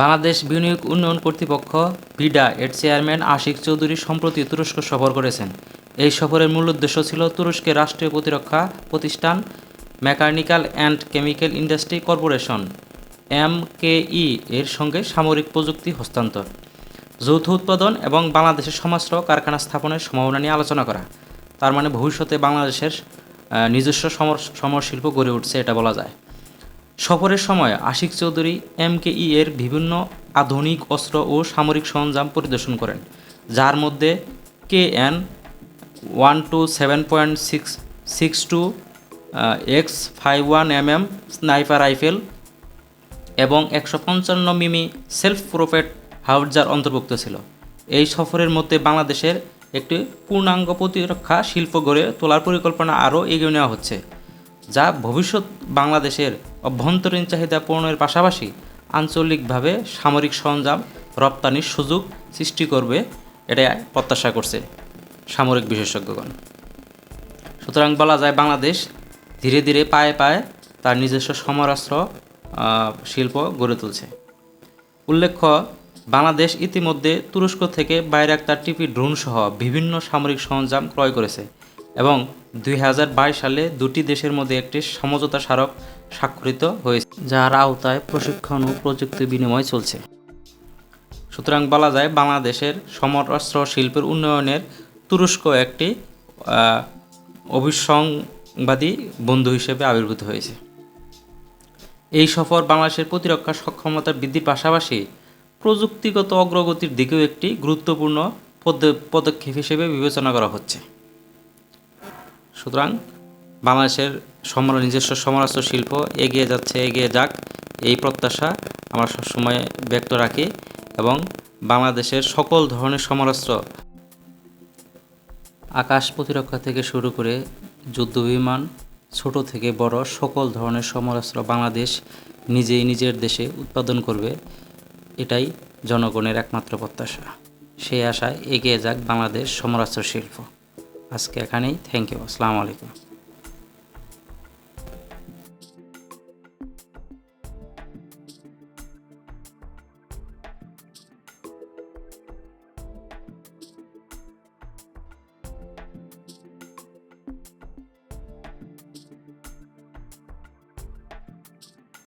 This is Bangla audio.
বাংলাদেশ বিনিয়োগ উন্নয়ন কর্তৃপক্ষ বিডা এর চেয়ারম্যান আশিক চৌধুরী সম্প্রতি তুরস্ক সফর করেছেন। এই সফরের মূল উদ্দেশ্য ছিল তুরস্কের রাষ্ট্রীয় প্রতিরক্ষা প্রতিষ্ঠান, mechanical and chemical industry corporation MKE এর সঙ্গে সামরিক প্রযুক্তি হস্তান্তর, যৌথ উৎপাদন এবং বাংলাদেশের সমাস্ত্র কারখানা স্থাপনের সম্ভাবনা নিয়ে আলোচনা করা। তার মানে ভবিষ্যতে বাংলাদেশের নিজস্ব সমর সমর শিল্প গড়ে উঠছে এটা বলা যায়। সফরের সময় আশিক চৌধুরী এমকেই এর বিভিন্ন আধুনিক অস্ত্র ও সামরিক সরঞ্জাম পরিদর্শন করেন, যার মধ্যে K N one two seven point six six two X five one M M sniper rifle এবং একশো পঞ্চান্ন মিমি সেলফ প্রোফেট হাউজার অন্তর্ভুক্ত ছিল। এই সফরের মধ্যে বাংলাদেশের একটি পূর্ণাঙ্গ প্রতিরক্ষা শিল্প গড়ে তোলার পরিকল্পনা আরও এগিয়ে নেওয়া হচ্ছে, যা ভবিষ্যৎ বাংলাদেশের অভ্যন্তরীণ চাহিদা পূরণের পাশাপাশি আঞ্চলিকভাবে সামরিক সরঞ্জাম রপ্তানির সুযোগ সৃষ্টি করবে এটা প্রত্যাশা করছে সামরিক বিশেষজ্ঞগণ। সুতরাং বলা যায় বাংলাদেশ ধীরে ধীরে পায়ে পায়ে তার নিজস্ব সমরাস্ত্র শিল্প গড়ে তুলছে। উল্লেখ্য, বাংলাদেশ ইতিমধ্যে তুরস্ক থেকে বাইরাক্তার টিপি ড্রোনসহ বিভিন্ন সামরিক সরঞ্জাম ক্রয় করেছে। এবং দুই হাজার বাইশ সালে দুটি দেশের মধ্যে একটি সমঝোতা স্মারক স্বাক্ষরিত হয়েছে, যার আওতায় প্রশিক্ষণ ও প্রযুক্তি বিনিময় চলছে। সুতরাং বলা যায়, বাংলাদেশের সমরাস্ত্র শিল্পের উন্নয়নের তুরস্ক একটি অভিসংবাদী বন্ধু হিসেবে আবির্ভূত হয়েছে। এই সফর বাংলাদেশের প্রতিরক্ষা সক্ষমতা বৃদ্ধির পাশাপাশি প্রযুক্তিগত অগ্রগতির দিকেও একটি গুরুত্বপূর্ণ পদ- পদক্ষেপ হিসেবে বিবেচনা করা হচ্ছে। সুতরাং বাংলাদেশের সমর নিজস্ব সমরাস্ত্র শিল্প এগিয়ে যাচ্ছে, এগিয়ে যাক। এই প্রত্যাশা আমরা সবসময় ব্যক্ত রাখি এবং বাংলাদেশের সকল ধরনের সমরাস্ত্র আকাশ প্রতিরক্ষা থেকে শুরু করে যুদ্ধবিমান ছোট থেকে বড় সকল ধরনের সমরাস্ত্র বাংলাদেশ নিজেই নিজের দেশে উৎপাদন করবে, এটাই জনগণের একমাত্র প্রত্যাশা। সেই আশায় এগিয়ে যাক বাংলাদেশ সমরাস্ত্র শিল্প। আজকে এখানেই। থ্যাংক ইউ আসসালামু আলাইকুম